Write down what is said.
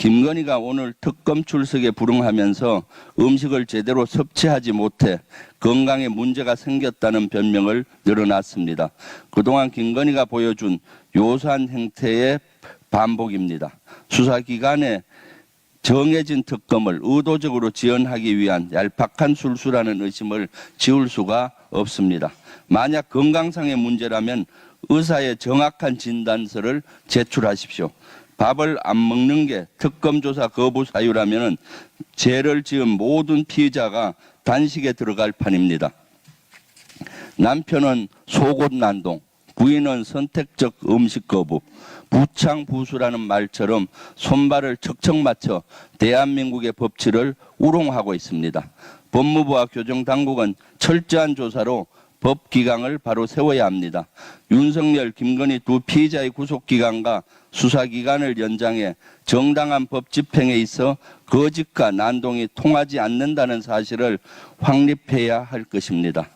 김건희가 오늘 특검 출석에 불응하면서 음식을 제대로 섭취하지 못해 건강에 문제가 생겼다는 변명을 늘어놨습니다. 그동안 김건희가 보여준 요소한 행태의 반복입니다. 수사기관에 정해진 특검을 의도적으로 지연하기 위한 얄팍한 술수라는 의심을 지울 수가 없습니다. 만약 건강상의 문제라면 의사의 정확한 진단서를 제출하십시오. 밥을 안 먹는 게 특검 조사 거부 사유라면 죄를 지은 모든 피의자가 단식에 들어갈 판입니다. 남편은 속옷 난동, 부인은 선택적 음식 거부, 부창부수라는 말처럼 손발을 척척 맞춰 대한민국의 법치를 우롱하고 있습니다. 법무부와 교정당국은 철저한 조사로 법 기강을 바로 세워야 합니다. 윤석열, 김건희 두 피의자의 구속 기간과 수사 기간을 연장해 정당한 법 집행에 있어 거짓과 난동이 통하지 않는다는 사실을 확립해야 할 것입니다.